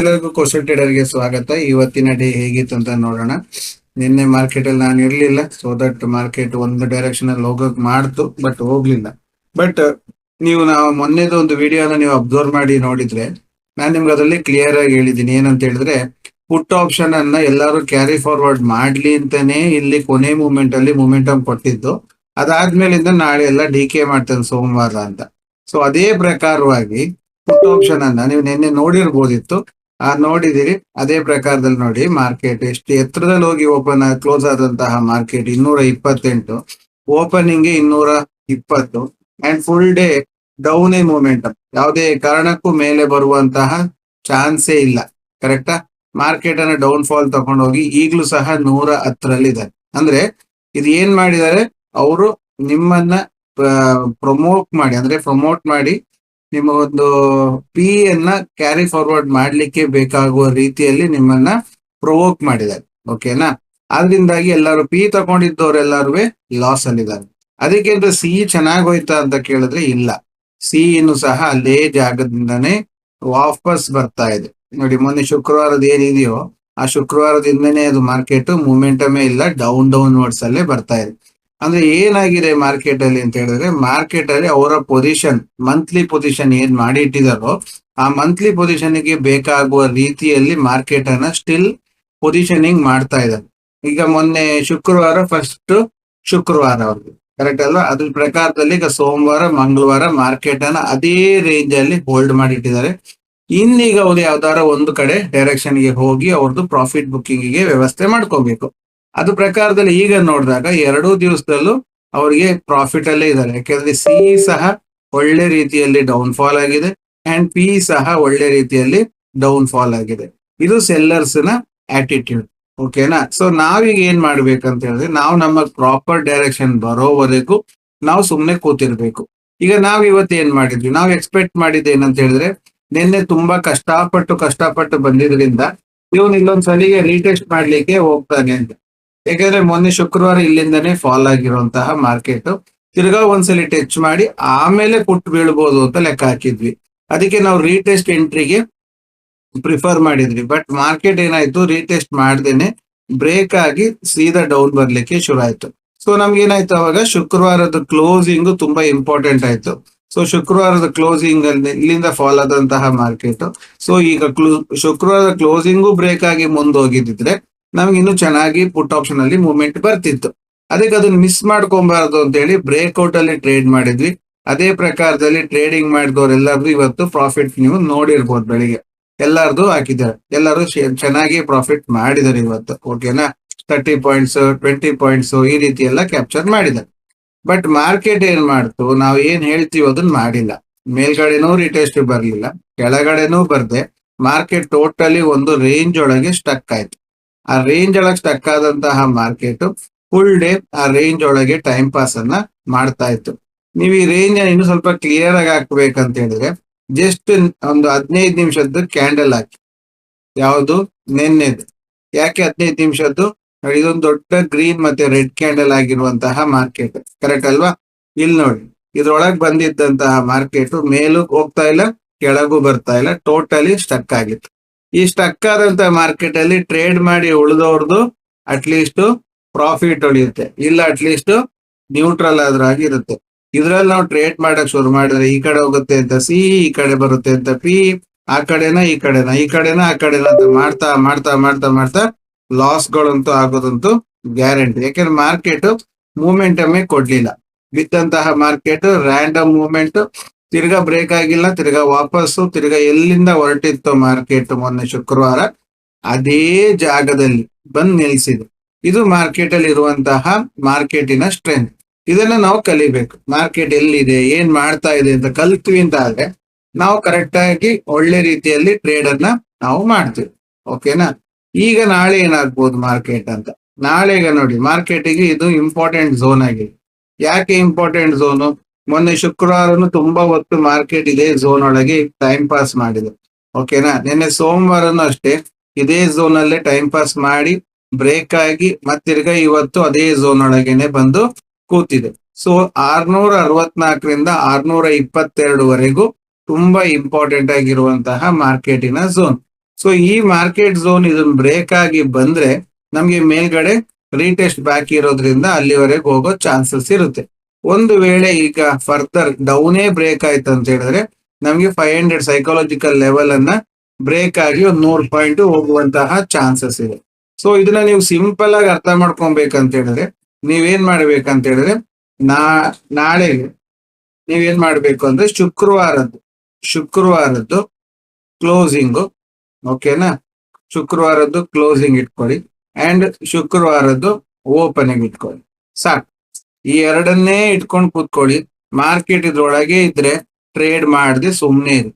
ಎಲ್ಲರಿಗೂ ಕೋಶಲ್ ಟ್ರೇಡರ್ಗೆ ಸ್ವಾಗತ. ಇವತ್ತಿನ ಡೇ ಹೇಗಿತ್ತು ಅಂತ ನೋಡೋಣ. ನಿನ್ನೆ ಮಾರ್ಕೆಟ್ ಅಲ್ಲಿ ನಾನು ಇರ್ಲಿಲ್ಲ ಸೊ ದಟ್ ಮಾರ್ಕೆಟ್ ಒಂದು ಡೈರೆಕ್ಷನ್ ಅಲ್ಲಿ ಹೋಗಕ್ ಮಾಡ್ತು ಬಟ್ ಹೋಗ್ಲಿಲ್ಲ. ಬಟ್ ನೀವು ನಾವು ಮೊನ್ನೆದು ಒಂದು ವಿಡಿಯೋನ ನೀವು ಅಬ್ಸರ್ವ್ ಮಾಡಿ ನೋಡಿದ್ರೆ, ನಾನು ನಿಮ್ಗೆ ಅದರಲ್ಲಿ ಕ್ಲಿಯರ್ ಆಗಿ ಹೇಳಿದ್ದೀನಿ ಏನಂತ ಹೇಳಿದ್ರೆ ಪುಟ್ ಆಪ್ಷನ್ ಅನ್ನ ಎಲ್ಲರೂ ಕ್ಯಾರಿ ಫಾರ್ವರ್ಡ್ ಮಾಡ್ಲಿ ಅಂತಾನೆ ಇಲ್ಲಿ ಕೊನೆ ಮೂಮೆಂಟ್ ಅಲ್ಲಿ ಮೂಮೆಂಟಮ್ ಕೊಟ್ಟಿದ್ದು. ಅದಾದ್ಮೇಲಿಂದ ನಾಳೆ ಎಲ್ಲ ಡಿ ಕೆ ಮಾಡ್ತೇನೆ ಸೋಮವಾರ ಅಂತ. ಸೊ ಅದೇ ಪ್ರಕಾರವಾಗಿ ಪುಟ್ ಆಪ್ಷನ್ ಅನ್ನ ನೀವು ನಿನ್ನೆ ನೋಡಿರ್ಬೋದಿತ್ತು. ನೋಡಿದಿರಿ ಅದೇ ಪ್ರಕಾರದಲ್ಲಿ ನೋಡಿ ಮಾರ್ಕೆಟ್ ಎಷ್ಟು ಎತ್ತರದಲ್ಲಿ ಹೋಗಿ ಓಪನ್ ಕ್ಲೋಸ್ ಆದಂತಹ ಮಾರ್ಕೆಟ್ ಇನ್ನೂರ ಇಪ್ಪತ್ತೆಂಟು ಓಪನಿಂಗ್ ಇನ್ನೂರ ಇಪ್ಪತ್ತು and full day down a momentum ಯಾವುದೇ ಕಾರಣಕ್ಕೂ ಮೇಲೆ ಬರುವಂತಹ ಚಾನ್ಸೇ ಇಲ್ಲ. ಕರೆಕ್ಟಾ ಮಾರ್ಕೆಟ್ ಅನ್ನ ಡೌನ್ ಫಾಲ್ ತಗೊಂಡೋಗಿ ಈಗಲೂ ಸಹ ನೂರ ಹತ್ತರಲ್ಲಿದೆ. ಅಂದ್ರೆ ಇದು ಏನ್ ಮಾಡಿದ್ದಾರೆ? ಅವರು ನಿಮ್ಮನ್ನ ಪ್ರಮೋಟ್ ಮಾಡಿ, ಅಂದ್ರೆ ಪ್ರಮೋಟ್ ಮಾಡಿ ನಿಮ್ಮ ಒಂದು ಪಿ ಅನ್ನ ಕ್ಯಾರಿ ಫಾರ್ವರ್ಡ್ ಮಾಡ್ಲಿಕ್ಕೆ ಬೇಕಾಗುವ ರೀತಿಯಲ್ಲಿ ನಿಮ್ಮನ್ನ ಪ್ರೊವೋಕ್ ಮಾಡಿದ್ದಾರೆ. ಓಕೆನಾ ಅದರಿಂದಾಗಿ ಎಲ್ಲರೂ ಪಿ ತಗೊಂಡಿದ್ದವರೆಲ್ಲರೂ ಲಾಸ್ ಅಲ್ಲಿದ್ದಾರೆ. ಅದಕ್ಕೆ ಅಂತ ಸಿ ಚೆನ್ನಾಗಿ ಹೋಯ್ತಾ ಅಂತ ಕೇಳಿದ್ರೆ ಇಲ್ಲ. ಸಿ ಇನ್ನು ಸಹ ಅಲ್ಲೇ ಜಾಗದಿಂದನೇ ವಾಪಸ್ ಬರ್ತಾ ಇದೆ. ನೋಡಿ, ಮೊನ್ನೆ ಶುಕ್ರವಾರದ ಏನಿದೆಯೋ, ಆ ಶುಕ್ರವಾರದಿಂದನೇ ಅದು ಮಾರ್ಕೆಟ್ ಮೂಮೆಂಟಮೇ ಇಲ್ಲ ಡೌನ್ ಡೌನ್ ವರ್ಡ್ಸ್ ಅಲ್ಲೇ ಬರ್ತಾ ಇದೆ. ಅಂದ್ರೆ ಏನಾಗಿದೆ ಮಾರ್ಕೆಟ್ ಅಲ್ಲಿ ಅಂತ ಹೇಳಿದ್ರೆ ಮಾರ್ಕೆಟ್ ಅಲ್ಲಿ ಅವರ ಪೊಸಿಷನ್ ಮಂತ್ಲಿ ಪೊಸಿಷನ್ ಏನ್ ಮಾಡಿ ಇಟ್ಟಿದಾರೋ ಆ ಮಂತ್ಲಿ ಪೊಸಿಷನ್ಗೆ ಬೇಕಾಗುವ ರೀತಿಯಲ್ಲಿ ಮಾರ್ಕೆಟ್ ಅನ್ನ ಸ್ಟಿಲ್ ಪೊಸಿಷನಿಂಗ್ ಮಾಡ್ತಾ ಇದ್ದಾರೆ. ಈಗ ಮೊನ್ನೆ ಶುಕ್ರವಾರ ಫಸ್ಟ್ ಶುಕ್ರವಾರ ಅವ್ರಿಗೆ ಕರೆಕ್ಟ್ ಅಲ್ವಾ? ಅದ್ರ ಪ್ರಕಾರದಲ್ಲಿ ಈಗ ಸೋಮವಾರ, ಮಂಗಳವಾರ ಮಾರ್ಕೆಟ್ ಅನ್ನ ಅದೇ ರೇಂಜ್ ಅಲ್ಲಿ ಹೋಲ್ಡ್ ಮಾಡಿಟ್ಟಿದ್ದಾರೆ ಇನ್ನೀಗ ಅವ್ರು ಯಾವ್ದಾರ ಒಂದು ಕಡೆ ಡೈರೆಕ್ಷನ್ಗೆ ಹೋಗಿ ಅವ್ರದ್ದು ಪ್ರಾಫಿಟ್ ಬುಕ್ಕಿಂಗ್ಗೆ ವ್ಯವಸ್ಥೆ ಮಾಡ್ಕೋಬೇಕು. ಅದು ಪ್ರಕಾರದಲ್ಲಿ ಈಗ ನೋಡಿದಾಗ ಎರಡೂ ದಿವಸದಲ್ಲೂ ಅವರಿಗೆ ಪ್ರಾಫಿಟ್ ಅಲ್ಲೇ ಇದ್ದಾರೆ. ಯಾಕೆಂದ್ರೆ ಸಿ ಸಹ ಒಳ್ಳೆ ರೀತಿಯಲ್ಲಿ ಡೌನ್ ಫಾಲ್ ಆಗಿದೆ ಅಂಡ್ ಪಿ ಸಹ ಒಳ್ಳೆ ರೀತಿಯಲ್ಲಿ ಡೌನ್ ಫಾಲ್ ಆಗಿದೆ. ಇದು ಸೆಲ್ಲರ್ಸ್ನ ಆಟಿಟ್ಯೂಡ್ ಓಕೆನಾ ಸೊ ನಾವೀಗ ಏನ್ ಮಾಡ್ಬೇಕಂತ ಹೇಳಿದ್ರೆ ನಾವು ನಮ್ಮ ಪ್ರಾಪರ್ ಡೈರೆಕ್ಷನ್ ಬರೋವರೆಗೂ ನಾವು ಸುಮ್ಮನೆ ಕೂತಿರ್ಬೇಕು. ಈಗ ನಾವ್ ಇವತ್ತು ಏನ್ ಮಾಡಿದ್ವಿ? ನಾವು ಎಕ್ಸ್ಪೆಕ್ಟ್ ಮಾಡಿದ್ದು ಏನಂತ ಹೇಳಿದ್ರೆ ನಿನ್ನೆ ತುಂಬಾ ಕಷ್ಟಪಟ್ಟು ಕಷ್ಟಪಟ್ಟು ಬಂದಿದ್ರಿಂದ ಇವನು ಇಲ್ಲೊಂದ್ ಸಲಿಗೆ ರೀಟೆಸ್ಟ್ ಮಾಡ್ಲಿಕ್ಕೆ ಹೋಗ್ತಾನೆ ಅಂತ. ಯಾಕಂದ್ರೆ ಮೊನ್ನೆ ಶುಕ್ರವಾರ ಇಲ್ಲಿಂದನೇ ಫಾಲ್ ಆಗಿರುವಂತಹ ಮಾರ್ಕೆಟ್ ತಿರ್ಗಾ ಒಂದ್ಸಲಿ ಟಚ್ ಮಾಡಿ ಆಮೇಲೆ ಪುಟ್ ಬೀಳ್ಬೋದು ಅಂತ ಲೆಕ್ಕ ಹಾಕಿದ್ವಿ. ಅದಕ್ಕೆ ನಾವು ರೀಟೆಸ್ಟ್ ಎಂಟ್ರಿಗೆ ಪ್ರಿಫರ್ ಮಾಡಿದ್ವಿ. ಬಟ್ ಮಾರ್ಕೆಟ್ ಏನಾಯ್ತು? ರೀಟೆಸ್ಟ್ ಮಾಡ್ದೇನೆ ಬ್ರೇಕ್ ಆಗಿ ಸೀದಾ ಡೌನ್ ಬರ್ಲಿಕ್ಕೆ ಶುರು ಆಯ್ತು ಸೊ ನಮ್ಗೆ ಏನಾಯ್ತು ಅವಾಗ? ಶುಕ್ರವಾರದ ಕ್ಲೋಸಿಂಗ್ ತುಂಬಾ ಇಂಪಾರ್ಟೆಂಟ್ ಆಯ್ತು. ಸೊ ಶುಕ್ರವಾರದ ಕ್ಲೋಸಿಂಗ್ ಅಲ್ಲಿ ಇಲ್ಲಿಂದ ಫಾಲ್ ಆದಂತಹ ಮಾರ್ಕೆಟ್ ಸೊ ಈಗ ಕ್ಲೂ ಶುಕ್ರವಾರದ ಕ್ಲೋಸಿಂಗು ಬ್ರೇಕ್ ಆಗಿ ಮುಂದೋಗಿದ್ದಿದ್ರೆ ನಮ್ಗೆ ಇನ್ನು ಚೆನ್ನಾಗಿ ಪುಟ್ ಆಪ್ಷನ್ ಅಲ್ಲಿ ಮೂವ್ಮೆಂಟ್ ಬರ್ತಿತ್ತು. ಅದಕ್ಕೆ ಅದನ್ನ ಮಿಸ್ ಮಾಡ್ಕೊಬಾರ್ದು ಅಂತ ಹೇಳಿ ಬ್ರೇಕ್ಔಟ್ ಅಲ್ಲಿ ಟ್ರೇಡ್ ಮಾಡಿದ್ವಿ. ಅದೇ ಪ್ರಕಾರದಲ್ಲಿ ಟ್ರೇಡಿಂಗ್ ಮಾಡಿದವರೆಲ್ಲರೂ ಇವತ್ತು ಪ್ರಾಫಿಟ್ ನೀವು ನೋಡಿರ್ಬೋದು ಬೆಳಿಗ್ಗೆ. ಎಲ್ಲಾರ್ದು ಹಾಕಿದ್ದಾರೆ. ಎಲ್ಲರೂ ಚೆನ್ನಾಗಿ ಪ್ರಾಫಿಟ್ ಮಾಡಿದ್ದಾರೆ ಇವತ್ತು. ಓಕೆನಾ ತರ್ಟಿ ಪಾಯಿಂಟ್ಸ್ ಟ್ವೆಂಟಿ ಪಾಯಿಂಟ್ಸ್ ಈ ರೀತಿ ಎಲ್ಲ ಕ್ಯಾಪ್ಚರ್ ಮಾಡಿದ್ದಾರೆ. ಬಟ್ ಮಾರ್ಕೆಟ್ ಏನ್ ಮಾಡ್ತು? ನಾವು ಏನ್ ಹೇಳ್ತೀವಿ ಅದನ್ನ ಮಾಡಿಲ್ಲ. ಮೇಲ್ಗಡೆನೂ ರಿಟೆಸ್ಟ್ ಬರ್ಲಿಲ್ಲ. ಕೆಳಗಡೆನೂ ಬರ್ದೆ. ಮಾರ್ಕೆಟ್ ಟೋಟಲಿ ಒಂದು ರೇಂಜ್ ಒಳಗೆ ಸ್ಟಕ್ ಆಯ್ತು. ಆ ರೇಂಜ್ ಒಳಗೆ ಸ್ಟಕ್ ಆದಂತಹ ಮಾರ್ಕೆಟ್ ಫುಲ್ ಡೇ ಆ ರೇಂಜ್ ಒಳಗೆ ಟೈಮ್ ಪಾಸ್ ಅನ್ನ ಮಾಡ್ತಾ ಇತ್ತು. ನೀವು ಈ ರೇಂಜ್ ಇನ್ನು ಸ್ವಲ್ಪ ಕ್ಲಿಯರ್ ಆಗಿ ಹಾಕ್ಬೇಕಂತ ಹೇಳಿದ್ರೆ ಜಸ್ಟ್ ಒಂದು ಹದಿನೈದು ನಿಮಿಷದ್ದು ಕ್ಯಾಂಡಲ್ ಹಾಕಿ. ಯಾವುದು? ನೆನ್ನೆದು. ಯಾಕೆ ಹದಿನೈದು ನಿಮಿಷದ್ದು? ಇದೊಂದು ದೊಡ್ಡ ಗ್ರೀನ್ ಮತ್ತೆ ರೆಡ್ ಕ್ಯಾಂಡಲ್ ಆಗಿರುವಂತಹ ಮಾರ್ಕೆಟ್ ಕರೆಕ್ಟ್ ಅಲ್ವಾ? ಇಲ್ಲಿ ನೋಡಿ, ಇದ್ರೊಳಗೆ ಬಂದಿದ್ದಂತಹ ಮಾರ್ಕೆಟ್ ಮೇಲೂ ಹೋಗ್ತಾ ಇಲ್ಲ, ಕೆಳಗೂ ಬರ್ತಾ ಇಲ್ಲ ಟೋಟಲಿ ಸ್ಟಕ್ ಆಗಿತ್ತು. ಈ ಸ್ಟಕ್ ಆದಂತ ಮಾರ್ಕೆಟ್ ಅಲ್ಲಿ ಟ್ರೇಡ್ ಮಾಡಿ ಉಳಿದವ್ರದ್ದು ಅಟ್ಲೀಸ್ಟ್ ಪ್ರಾಫಿಟ್ ಉಳಿಯುತ್ತೆ. ಇಲ್ಲ ಅಟ್ಲೀಸ್ಟ್ ನ್ಯೂಟ್ರಲ್ ಆದ್ರೂ ಆಗಿರುತ್ತೆ. ಇದ್ರಲ್ಲಿ ನಾವು ಟ್ರೇಡ್ ಮಾಡಕ್ ಶುರು ಮಾಡಿದ್ರೆ ಈ ಕಡೆ ಹೋಗುತ್ತೆ ಅಂತ ಸಿ ಈ ಕಡೆ ಬರುತ್ತೆ ಅಂತ ಪಿ ಆ ಕಡೆನ, ಈ ಕಡೆನ ಈ ಕಡೆನ, ಆ ಕಡೆನ ಅಂತ ಮಾಡ್ತಾ ಮಾಡ್ತಾ ಮಾಡ್ತಾ ಮಾಡ್ತಾ ಲಾಸ್ ಗಳಂತೂ ಆಗೋದಂತೂ ಗ್ಯಾರಂಟಿ ಯಾಕೆಂದ್ರೆ ಮಾರ್ಕೆಟ್ ಮೂಮೆಂಟಮೇ ಕೊಡ್ಲಿಲ್ಲ. ಬಿದ್ದಂತಹ ಮಾರ್ಕೆಟ್ ರ್ಯಾಂಡಮ್ ಮೂವ್ಮೆಂಟ್ ತಿರ್ಗಾ ಬ್ರೇಕ್ ಆಗಿಲ್ಲ, ತಿರ್ಗಾ ವಾಪಸ್ಸು, ತಿರ್ಗಾ ಎಲ್ಲಿಂದ ಹೊರಟಿತ್ತು ಮಾರ್ಕೆಟ್ ಮೊನ್ನೆ ಶುಕ್ರವಾರ, ಅದೇ ಜಾಗದಲ್ಲಿ ಬಂದ್ ನಿಲ್ಸಿದೆ. ಇದು ಮಾರ್ಕೆಟ್ ಅಲ್ಲಿ ಇರುವಂತಹ ಮಾರ್ಕೆಟಿನ ಸ್ಟ್ರೆಂತ್ ಇದನ್ನ ನಾವು ಕಲಿಬೇಕು. ಮಾರ್ಕೆಟ್ ಎಲ್ಲಿದೆ, ಏನ್ ಮಾಡ್ತಾ ಇದೆ ಅಂತ ಕಲ್ತ್ವಿ ಅಂತ ಆದ್ರೆ, ನಾವು ಕರೆಕ್ಟ್ ಆಗಿ ಒಳ್ಳೆ ರೀತಿಯಲ್ಲಿ ಟ್ರೇಡ್ ಅನ್ನ ನಾವು ಮಾಡ್ತೀವಿ. ಓಕೆನಾ ಈಗ ನಾಳೆ ಏನಾಗ್ಬೋದು ಮಾರ್ಕೆಟ್ ಅಂತ? ನಾಳೆಗ ನೋಡಿ ಮಾರ್ಕೆಟಿಗೆ ಇದು ಇಂಪಾರ್ಟೆಂಟ್ ಝೋನ್ ಆಗಿದೆ. ಯಾಕೆ ಇಂಪಾರ್ಟೆಂಟ್ ಝೋನು ಮೊನ್ನೆ ಶುಕ್ರವಾರನು ತುಂಬಾ ಹೊತ್ತು ಮಾರ್ಕೆಟ್ ಇದೇ ಝೋನ್ ಒಳಗೆ ಟೈಮ್ ಪಾಸ್ ಮಾಡಿದೆ. ಓಕೆನಾ ನಿನ್ನೆ ಸೋಮವಾರನು ಅಷ್ಟೇ ಇದೇ ಝೋನ್ ಅಲ್ಲೇ ಟೈಮ್ ಪಾಸ್ ಮಾಡಿ ಬ್ರೇಕ್ ಆಗಿ ಮತ್ತಿರ್ಗ ಇವತ್ತು ಅದೇ ಝೋನ್ ಒಳಗೇನೆ ಬಂದು ಕೂತಿದೆ. ಸೊ ಆರ್ನೂರ ಅರವತ್ನಾಲ್ಕರಿಂದ ಆರ್ನೂರ ಇಪ್ಪತ್ತೆರಡುವರೆಗೂ ತುಂಬಾ ಇಂಪಾರ್ಟೆಂಟ್ ಆಗಿರುವಂತಹ ಮಾರ್ಕೆಟಿನ ಝೋನ್ ಸೊ ಈ ಮಾರ್ಕೆಟ್ ಝೋನ್ ಇದನ್ನ ಬ್ರೇಕ್ ಆಗಿ ಬಂದ್ರೆ ನಮ್ಗೆ ಮೇಲ್ಗಡೆ ರೀಟೆಸ್ಟ್ ಬ್ಯಾಕ್ ಇರೋದ್ರಿಂದ ಅಲ್ಲಿವರೆಗೆ ಹೋಗೋ ಚಾನ್ಸಸ್ ಇರುತ್ತೆ. ಒಂದು ವೇಳೆ ಈಗ ಫರ್ದರ್ ಡೌನೇ ಬ್ರೇಕ್ ಆಯ್ತು ಅಂತ ಹೇಳಿದ್ರೆ, ನಮ್ಗೆ ಫೈವ್ ಹಂಡ್ರೆಡ್ ಸೈಕಾಲಜಿಕಲ್ ಲೆವೆಲ್ ಅನ್ನ ಬ್ರೇಕ್ ಆಗಿ ಒಂದು ನೂರು ಪಾಯಿಂಟ್ ಹೋಗುವಂತಹ ಚಾನ್ಸಸ್ ಇದೆ. ಸೊ ಇದನ್ನ ನೀವು ಸಿಂಪಲ್ ಆಗಿ ಅರ್ಥ ಮಾಡ್ಕೊಬೇಕಂತ ಹೇಳಿದ್ರೆ, ನೀವೇನ್ ಮಾಡ್ಬೇಕಂತ ಹೇಳಿದ್ರೆ, ನಾ ನಾಳೆಗೆ ನೀವೇನ್ ಮಾಡ್ಬೇಕು ಅಂದ್ರೆ ಶುಕ್ರವಾರದ್ದು ಶುಕ್ರವಾರದ್ದು ಕ್ಲೋಸಿಂಗು ಓಕೆನಾ ಶುಕ್ರವಾರದ್ದು ಕ್ಲೋಸಿಂಗ್ ಇಟ್ಕೊಳ್ಳಿ ಅಂಡ್ ಶುಕ್ರವಾರದ್ದು ಓಪನಿಂಗ್ ಇಟ್ಕೊಳ್ಳಿ. ಸಾಕು. ಈ ಎರಡನ್ನೇ ಇಟ್ಕೊಂಡು ಕೂತ್ಕೊಳ್ಳಿ. ಮಾರ್ಕೆಟ್ ಇದ್ರೊಳಗೆ ಇದ್ರೆ ಟ್ರೇಡ್ ಮಾಡದೆ ಸುಮ್ಮನೆ ಇದೆ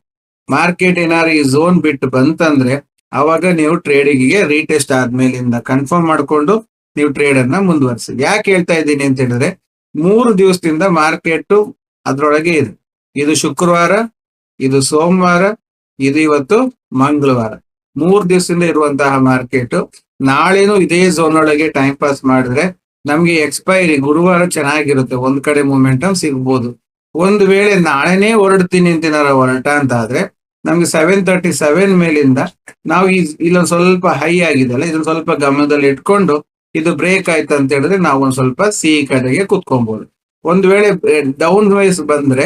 ಮಾರ್ಕೆಟ್ ಏನಾರು ಈ ಝೋನ್ ಬಿಟ್ಟು ಬಂತಂದ್ರೆ ಅವಾಗ ನೀವು ಟ್ರೇಡಿಂಗಿಗೆ ರೀಟೆಸ್ಟ್ ಆದ್ಮೇಲಿಂದ ಕನ್ಫರ್ಮ್ ಮಾಡ್ಕೊಂಡು ನೀವು ಟ್ರೇಡ್ ಅನ್ನ ಮುಂದುವರಿಸಿ. ಯಾಕೆ ಹೇಳ್ತಾ ಇದ್ದೀನಿ ಅಂತ ಹೇಳಿದ್ರೆ ಮೂರು ದಿವಸದಿಂದ ಮಾರ್ಕೆಟ್ ಅದ್ರೊಳಗೆ ಇದೆ ಇದು ಶುಕ್ರವಾರ, ಇದು ಸೋಮವಾರ, ಇದು ಇವತ್ತು ಮಂಗಳವಾರ. ಮೂರ್ ದಿವಸದಿಂದ ಇರುವಂತಹ ಮಾರ್ಕೆಟ್ ನಾಳೆನೂ ಇದೇ ಝೋನ್ ಒಳಗೆ ಟೈಮ್ ಪಾಸ್ ಮಾಡಿದ್ರೆ ನಮ್ಗೆ ಎಕ್ಸ್ಪೈರಿ ಗುರುವಾರ ಚೆನ್ನಾಗಿರುತ್ತೆ. ಒಂದ್ ಕಡೆ ಮೊಮೆಂಟಮ್ ಸಿಗ್ಬೋದು. ಒಂದು ವೇಳೆ ನಾಳೆನೇ ಹೊರಡ್ತೀನಿ ಅಂತಿನಾರ ಹೊರಟ ಅಂತ ಆದ್ರೆ ನಮ್ಗೆ ಸೆವೆನ್ ತರ್ಟಿ ಸೆವೆನ್ ಮೇಲಿಂದ ನಾವು ಈ ಇಲ್ಲೊಂದ್ ಸ್ವಲ್ಪ ಹೈ ಆಗಿದೆಲ್ಲ ಇದನ್ನ ಸ್ವಲ್ಪ ಗಮನದಲ್ಲಿ ಇಟ್ಕೊಂಡು ಇದು ಬ್ರೇಕ್ ಆಯ್ತು ಅಂತ ಹೇಳಿದ್ರೆ ನಾವು ಒಂದ್ ಸ್ವಲ್ಪ ಸಿ ಕಡೆಗೆ ಕುತ್ಕೊಬಹುದು ಒಂದ್ ವೇಳೆ ಡೌನ್ ವೈಸ್ ಬಂದ್ರೆ,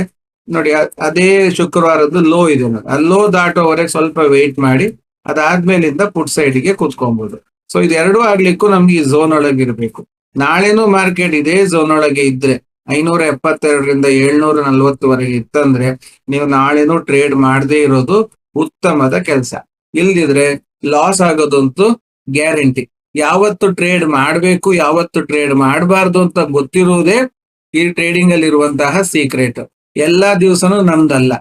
ನೋಡಿ ಅದೇ ಶುಕ್ರವಾರದ್ದು ಲೋ ಇದೆ ಆ ಲೋ ದಾಟೋವರೆಗೆ ಸ್ವಲ್ಪ ವೇಟ್ ಮಾಡಿ, ಅದಾದ್ಮೇಲಿಂದ ಪುಟ್ ಸೈಡ್ಗೆ ಕುತ್ಕೊಬಹುದು ಸೊ ಇದೆರಡೂ ಆಗ್ಲಿಕ್ಕೂ ನಮ್ಗೆ ಈ ಝೋನ್ ಒಳಗಿರ್ಬೇಕು. ನಾಳೆನೂ ಮಾರ್ಕೆಟ್ ಇದೇ ಝೋನ್ ಒಳಗೆ ಇದ್ರೆ ಐನೂರ ಎಪ್ಪತ್ತೆರಡರಿಂದ ಏಳ್ನೂರ ನಲ್ವತ್ತುವರೆಗೆ ಇತ್ತಂದ್ರೆ ನೀವು ನಾಳೆನೂ ಟ್ರೇಡ್ ಮಾಡದೇ ಇರೋದು ಉತ್ತಮದ ಕೆಲಸ. ಇಲ್ದಿದ್ರೆ ಲಾಸ್ ಆಗೋದಂತೂ ಗ್ಯಾರಂಟಿ ಯಾವತ್ತು ಟ್ರೇಡ್ ಮಾಡಬೇಕು, ಯಾವತ್ತು ಟ್ರೇಡ್ ಮಾಡಬಾರ್ದು ಅಂತ ಗೊತ್ತಿರುವುದೇ ಈ ಟ್ರೇಡಿಂಗ್ ಅಲ್ಲಿ ಇರುವಂತಹ ಸೀಕ್ರೆಟ್ ಎಲ್ಲಾ ದಿವಸನೂ ನಮ್ದಲ್ಲ.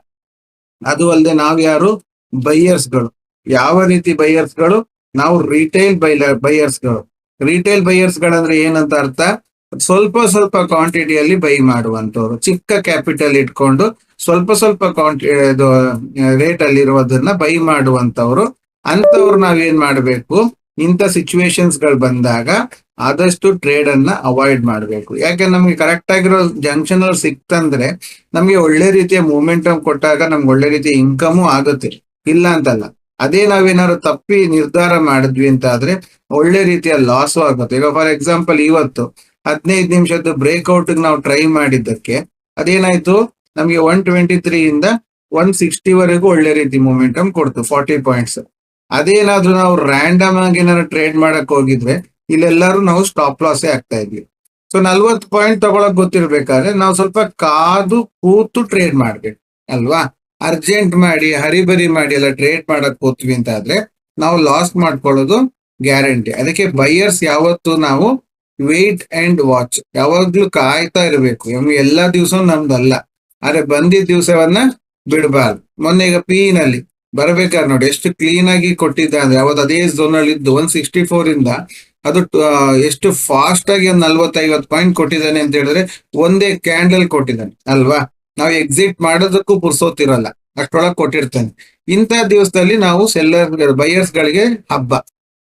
ಅದು ಅಲ್ಲದೆ ನಾವ್ ಯಾರು? ಬೈಯರ್ಸ್ಗಳು ಯಾವ ರೀತಿ ಬೈಯರ್ಸ್ಗಳು ನಾವು ರಿಟೈಲ್ ಬೈಲರ್ ಬೈಯರ್ಸ್ಗಳು ರಿಟೈಲ್ ಬೈಯರ್ಸ್ಗಳಂದ್ರೆ ಏನಂತ ಅರ್ಥ? ಸ್ವಲ್ಪ ಸ್ವಲ್ಪ ಕ್ವಾಂಟಿಟಿಯಲ್ಲಿ ಬೈ ಮಾಡುವಂತವ್ರು ಚಿಕ್ಕ ಕ್ಯಾಪಿಟಲ್ ಇಟ್ಕೊಂಡು ಸ್ವಲ್ಪ ಸ್ವಲ್ಪ ಕ್ವಾಂಟಿ ಇದು ರೇಟ್ ಅಲ್ಲಿ ಇರೋದನ್ನ ಬೈ ಮಾಡುವಂತವ್ರು ಅಂತವ್ರು ನಾವೇನ್ ಮಾಡ್ಬೇಕು? ಇಂಥ ಸಿಚುವೇಶನ್ಸ್ಗಳು ಬಂದಾಗ ಆದಷ್ಟು ಟ್ರೇಡ್ ಅನ್ನ ಅವಾಯ್ಡ್ ಮಾಡಬೇಕು. ಯಾಕೆ ನಮ್ಗೆ ಕರೆಕ್ಟ್ ಆಗಿರೋ ಜಂಕ್ಷನ್ ಅಲ್ಲಿ ಸಿಕ್ತಂದ್ರೆ ನಮ್ಗೆ ಒಳ್ಳೆ ರೀತಿಯ ಮೂಮೆಂಟಮ್ ಕೊಟ್ಟಾಗ ನಮ್ಗೆ ಒಳ್ಳೆ ರೀತಿಯ ಇನ್ಕಮು ಆಗುತ್ತೆ. ಇಲ್ಲ ಅಂತಲ್ಲ. ಅದೇ ನಾವೇನಾದ್ರು ತಪ್ಪಿ ನಿರ್ಧಾರ ಮಾಡಿದ್ವಿ ಅಂತ ಆದ್ರೆ ಒಳ್ಳೆ ರೀತಿಯ ಲಾಸ್ ಆಗುತ್ತೆ. ಈಗ ಫಾರ್ ಎಕ್ಸಾಂಪಲ್ ಇವತ್ತು ಹದಿನೈದು ನಿಮಿಷದ ಬ್ರೇಕ್ಔಟ್ ನಾವು ಟ್ರೈ ಮಾಡಿದ್ದಕ್ಕೆ ಅದೇನಾಯ್ತು? ನಮಗೆ ಒನ್ ಟ್ವೆಂಟಿ ತ್ರೀ ಇಂದ ಒನ್ ಸಿಕ್ಸ್ಟಿ ವರೆಗೂ ಒಳ್ಳೆ ರೀತಿ ಮೂಮೆಂಟಮ್ ಕೊಡ್ತು ಫಾರ್ಟಿ ಪಾಯಿಂಟ್ಸ್ ಅದೇನಾದ್ರೂ ನಾವು ರ್ಯಾಂಡಮ್ ಆಗಿ ಏನಾದ್ರು ಟ್ರೇಡ್ ಮಾಡಕ್ ಹೋಗಿದ್ರೆ ಇಲ್ಲೆಲ್ಲರೂ ನಾವು ಸ್ಟಾಪ್ ಲಾಸೇ ಆಗ್ತಾ ಇದ್ವಿ. ಸೊ ನಲ್ವತ್ತು ಪಾಯಿಂಟ್ ತಗೊಳಕ್ ಗೊತ್ತಿರ್ಬೇಕಾದ್ರೆ ನಾವು ಸ್ವಲ್ಪ ಕಾದು ಕೂತು ಟ್ರೇಡ್ ಮಾಡ್ಬೇಕು, ಅಲ್ವಾ? ಅರ್ಜೆಂಟ್ ಮಾಡಿ, ಹರಿಬರಿ ಮಾಡಿ ಎಲ್ಲ ಟ್ರೇಡ್ ಮಾಡಕ್ ಹೋತ್ವಿ ಅಂತ ಆದ್ರೆ ನಾವು ಲಾಸ್ ಮಾಡ್ಕೊಳ್ಳೋದು ಗ್ಯಾರಂಟಿ ಅದಕ್ಕೆ ಬೈಯರ್ಸ್ ಯಾವತ್ತು ನಾವು ವೇಟ್ ಅಂಡ್ ವಾಚ್ ಯಾವಾಗ್ಲೂ ಕಾಯ್ತಾ ಇರಬೇಕು. ಎಲ್ಲಾ ದಿವಸ ನಮ್ದಲ್ಲ. ಆದ್ರೆ ಬಂದಿದ್ದ ದಿವಸವನ್ನ ಬಿಡಬಾರ್ದು. ಮೊನ್ನೆ ಈಗ ಪಿ ನಲ್ಲಿ ಬರ್ಬೇಕಾದ್ರೆ ನೋಡಿ, ಎಷ್ಟು ಕ್ಲೀನ್ ಆಗಿ ಕೊಟ್ಟಿದ್ದ ಅಂದ್ರೆ ಅವತ್ತು ಅದೇ ಝೋನ್ ಅಲ್ಲಿ ಇದ್ದು ಒನ್ ಸಿಕ್ಸ್ಟಿ ಫೋರ್ ಇಂದ ಅದು ಎಷ್ಟು ಫಾಸ್ಟ್ ಆಗಿ ಒಂದು ನಲ್ವತ್ತೈವತ್ತು ಪಾಯಿಂಟ್ ಕೊಟ್ಟಿದ್ದಾನೆ ಅಂತ ಹೇಳಿದ್ರೆ ಒಂದೇ ಕ್ಯಾಂಡಲ್ ಕೊಟ್ಟಿದ್ದಾನೆ, ಅಲ್ವಾ? ನಾವು ಎಕ್ಸಿಟ್ ಮಾಡೋದಕ್ಕೂ ಪುರ್ಸೋತಿರಲ್ಲ. ಅಷ್ಟೊಳಗೆ ಕೊಟ್ಟಿರ್ತೇನೆ. ಇಂಥ ದಿವಸದಲ್ಲಿ ನಾವು ಸೆಲ್ಲರ್ ಬೈಯರ್ಸ್ ಗಳಿಗೆ ಹಬ್ಬ.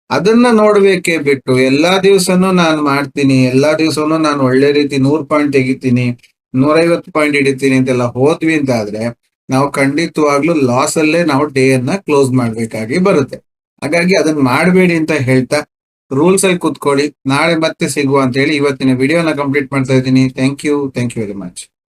ಅದನ್ನ ನೋಡ್ಬೇಕೇ ಬಿಟ್ಟು, ಎಲ್ಲಾ ದಿವಸನೂ ನಾನು ಮಾಡ್ತೀನಿ, ಎಲ್ಲಾ ದಿವಸನೂ ನಾನು ಒಳ್ಳೆ ರೀತಿ ನೂರ್ ಪಾಯಿಂಟ್ ತೆಗಿತೀನಿ, ನೂರೈವತ್ತು ಪಾಯಿಂಟ್ ಹಿಡಿತೀನಿ ಅಂತೆಲ್ಲ ಹೋದ್ವಿ ಅಂತ ಆದ್ರೆ ನಾವು ಖಂಡಿತವಾಗ್ಲೂ ಲಾಸ್ ಅಲ್ಲೇ ನಾವು ಡೇ ಅನ್ನ ಕ್ಲೋಸ್ ಮಾಡ್ಬೇಕಾಗಿ ಬರುತ್ತೆ. ಹಾಗಾಗಿ ಅದನ್ನ ಮಾಡಬೇಡಿ ಅಂತ ಹೇಳ್ತಾ ರೂಲ್ಸ್ ಅಲ್ಲಿ ಕುತ್ಕೊಳ್ಳಿ. ನಾಳೆ ಮತ್ತೆ ಸಿಗುವ ಅಂತ ಹೇಳಿ ಇವತ್ತಿನ ವಿಡಿಯೋನ ಕಂಪ್ಲೀಟ್ ಮಾಡ್ತಾ ಇದ್ದೀನಿ. Thank you thank you very much